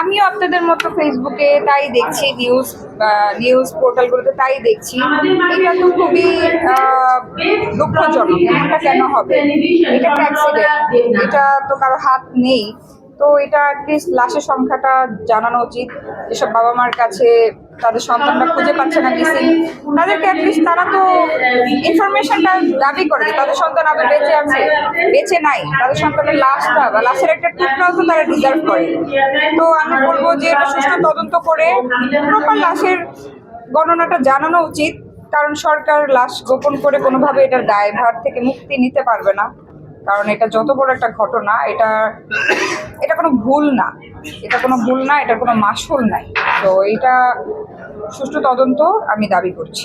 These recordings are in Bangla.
আমিও আপনাদের মতো ফেসবুকে তাই দেখছি নিউজ নিউজ পোর্টালগুলোতে তাই দেখছি। এটা তো খুবই দুঃখজনক, এটা কেন হবে? এটা তো অ্যাক্সিডেন্ট এটা তো কারও হাত নেই। তো এটা অ্যাটলিস্ট লাশের সংখ্যাটা জানানো উচিত। এসব বাবা মার কাছে তাদের সন্তানরা খুঁজে পাচ্ছে না মিসিং। তাদেরকে অ্যাটলিস্ট তারা তো ইনফরমেশনটা দাবি করে তাদের সন্তান আবার বেঁচে আছে, বেঁচে নাই। তাদের সন্তানের লাশটা বা লাশের একটা টুকরাও তো তারা ডিজার্ভ করে। তো আমি বলব যে এটা সুষ্ঠু তদন্ত করে প্রপার লাশের গণনাটা জানানো উচিত, কারণ সরকার লাশ গোপন করে কোনোভাবে এটার দায়ভার থেকে মুক্তি নিতে পারবে না। কারণ এটা যত বড় একটা ঘটনা এটা এটা কোনো ভুল না। এটা কোনো ভুল না এটা কোনো মাসুল নাই। তো এটা সুষ্ঠু তদন্ত আমি দাবি করছি।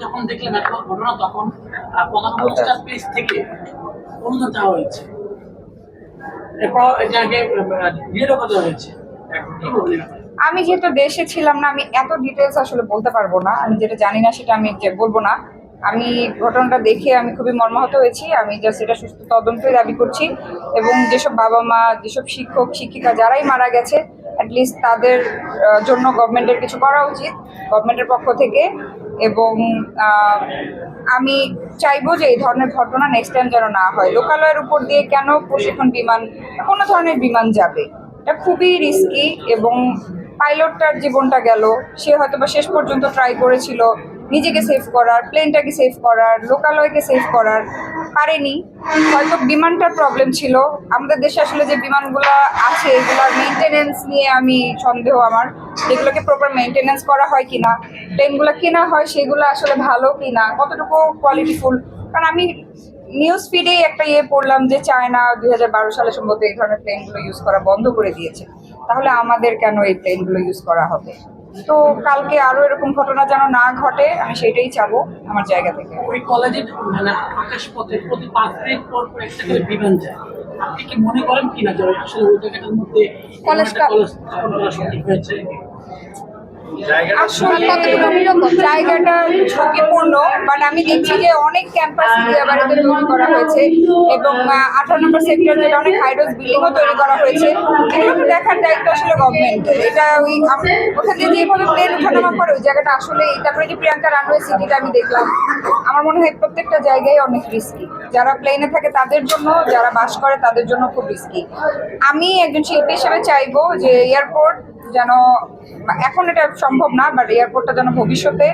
যখন দেখলাম ঘটনা তখন আহ, প্রধান উপদেষ্টার পেজ থেকে অনুদান চাওয়া হয়েছে। এরপর এটাকে হয়েছে। এখন কি বলবেন আপনি? আমি যেহেতু দেশে ছিলাম না আমি এত ডিটেলস আসলে বলতে পারব না। আমি যেটা জানি না সেটা আমি বলব না। আমি ঘটনাটা দেখে আমি খুবই মর্মাহত হয়েছি। আমি জাস্ট এটা সুস্থ তদন্তই দাবি করছি এবং যেসব বাবা মা, যেসব শিক্ষক, শিক্ষিকা যারাই মারা গেছে অ্যাটলিস্ট তাদের জন্য গভর্নমেন্টের কিছু করা উচিত গভর্নমেন্টের পক্ষ থেকে। এবং আমি চাইব যে এই ধরনের ঘটনা নেক্সট টাইম যেন না হয়। লোকালয়ের উপর দিয়ে কেন প্রশিক্ষণ বিমান, কোনো ধরনের বিমান যাবে? এটা খুবই রিস্কি এবং পাইলটটার জীবনটা গেল। সে হয়তো বা শেষ পর্যন্ত ট্রাই করেছিল। নিজেকে সেভ করার প্লেনটাকে সেভ করার, লোকালয়কে সেভ করার পারেনি। হয়তো বিমানটার প্রবলেম ছিল। আমাদের দেশে আসলে যে বিমানগুলো আছে এগুলোর মেনটেনেন্স নিয়ে আমি সন্দেহ আমার। এগুলোকে প্রপার মেনটেনেন্স করা হয় কিনা প্লেনগুলো কেনা হয়, সেগুলো আসলে ভালো কিনা, কতটুকু কোয়ালিটিফুল কারণ আমি নিউজ ফিডে একটা ইয়ে পড়লাম যে চায়না দুই হাজার বারো সালে সম্ভবত এই ধরনের প্লেনগুলো ইউজ করা বন্ধ করে দিয়েছে। তাহলে আমাদের কেন এই প্লেনগুলো ইউজ করা হবে? তো কালকে আরও এরকম ঘটনা যেন না ঘটে আমি সেটাই চাবো আমার জায়গা থেকে। ওই কলেজে মানে আকাশ পথে প্রতি পাঁচ মিনিট পর পর একটা করে বিমান যায়। আপনি কি মনে করেন কিনা যে আসলে ওই জায়গাটার মধ্যে কলেজটা- কলেজ স্থাপন করা সঠিক হয়েছে? আসলে জায়গাটা ঝুঁকিপূর্ণ বাট আমি দেখছি যে অনেক ক্যাম্পাস বাড়িতে তৈরি করা হয়েছে এবং আঠারো নম্বর সেক্টর যেটা অনেক হাইডোজ বিল্ডিংও তৈরি করা হয়েছে। এগুলো দেখার দায়িত্ব আসলে গভর্নমেন্টের এটা ওই ওখান দিয়ে যেভাবে প্লেন ওঠানামা করে ওই জায়গাটা আসলে তারপরে যে প্রিয়াঙ্কা রানওয়ে সিটিটা আমি দেখলাম, আমার মনে হয় প্রত্যেকটা জায়গায় অনেক রিস্কি যারা প্লেনে থাকে তাদের জন্য, যারা বাস করে তাদের জন্য খুব রিস্কি আমি একজন শিল্পী হিসেবে চাইব যে এয়ারপোর্ট যেন এখন এটা সম্ভব না বাট এয়ারপোর্টটা যেন ভবিষ্যতে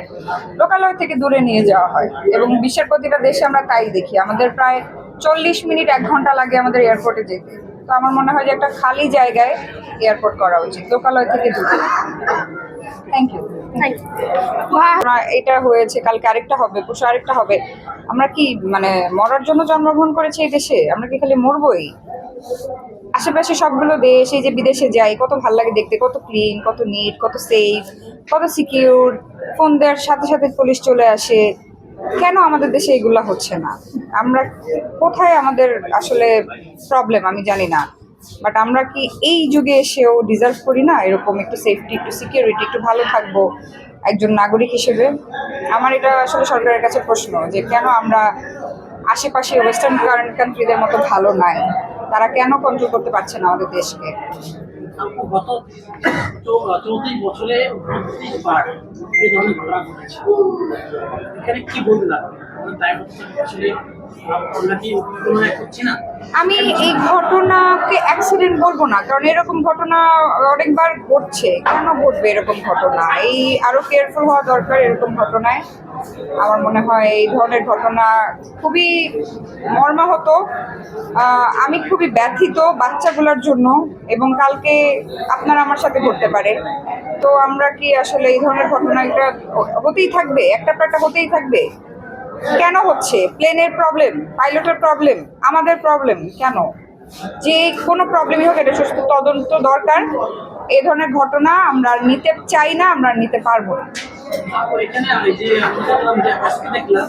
লোকালয় থেকে দূরে নিয়ে যাওয়া হয়। এবং বিশ্বের প্রতিটা দেশে আমরা তাই দেখি। আমাদের প্রায় চল্লিশ মিনিট এক ঘণ্টা লাগে আমাদের এয়ারপোর্টে যেতে। তো আমার মনে হয় যে একটা খালি জায়গায় এয়ারপোর্ট করা উচিত লোকালয় থেকে দূরে। থ্যাংক ইউ এটা হয়েছে কালকে আরেকটা হবে পরশু আরেকটা হবে। আমরা কি মানে মরার জন্য জন্মগ্রহণ করেছি এই দেশে? আমরা কি খালি মরবই? আশেপাশে সবগুলো দেশ, এই যে বিদেশে যাই, কত ভালো লাগে দেখতে, কত ক্লিন কত নিট কত সেফ কত সিকিউর ফোন দেওয়ার সাথে সাথে পুলিশ চলে আসে। কেন আমাদের দেশে এগুলা হচ্ছে না? আমরা কোথায় আমাদের আসলে প্রবলেম আমি জানি না। বাট আমরা কি এই যুগে এসেও ডিজার্ভ করি না? এরকম একটু সেফটি একটু সিকিউরিটি একটু ভালো থাকব একজন নাগরিক হিসেবে? আমার এটা আসলে সরকারের কাছে প্রশ্ন যে কেন আমরা আশেপাশে ওয়েস্টার্ন কান্ট্রিদের মতো ভালো নাই? তারা কেন কন্ট্রোল করতে পারছে না আমাদের দেশকে? গত চৌত্রিশ বছরে এই ধরনের ঘটনা ঘটেছে। এখানে কি আমি এই ঘটনাকে অ্যাক্সিডেন্ট বলব না কারণ এরকম ঘটনা অনেকবার ঘটছে। কেন ঘটবে এরকম ঘটনা? এই আরও কেয়ারফুল হওয়া দরকার এরকম ঘটনায়। আমার মনে হয় এই ধরনের ঘটনা খুবই মর্মাহত। আমি খুবই ব্যথিত বাচ্চাগুলোর জন্য এবং কালকে আপনার আমার সাথে ঘটতে পারে। তো আমরা কি আসলে এই ধরনের ঘটনা এটা হতেই থাকবে? একটা একটা হতেই থাকবে। কেন হচ্ছে? প্লেনের প্রবলেম পাইলটের প্রবলেম আমাদের প্রবলেম কেন? যে কোনো প্রবলেমই হোক, এটা সুস্থ তদন্ত দরকার। এই ধরনের ঘটনা আমরা নিতে চাই না, আমরা নিতে পারব না। এখানে যে দেখলাম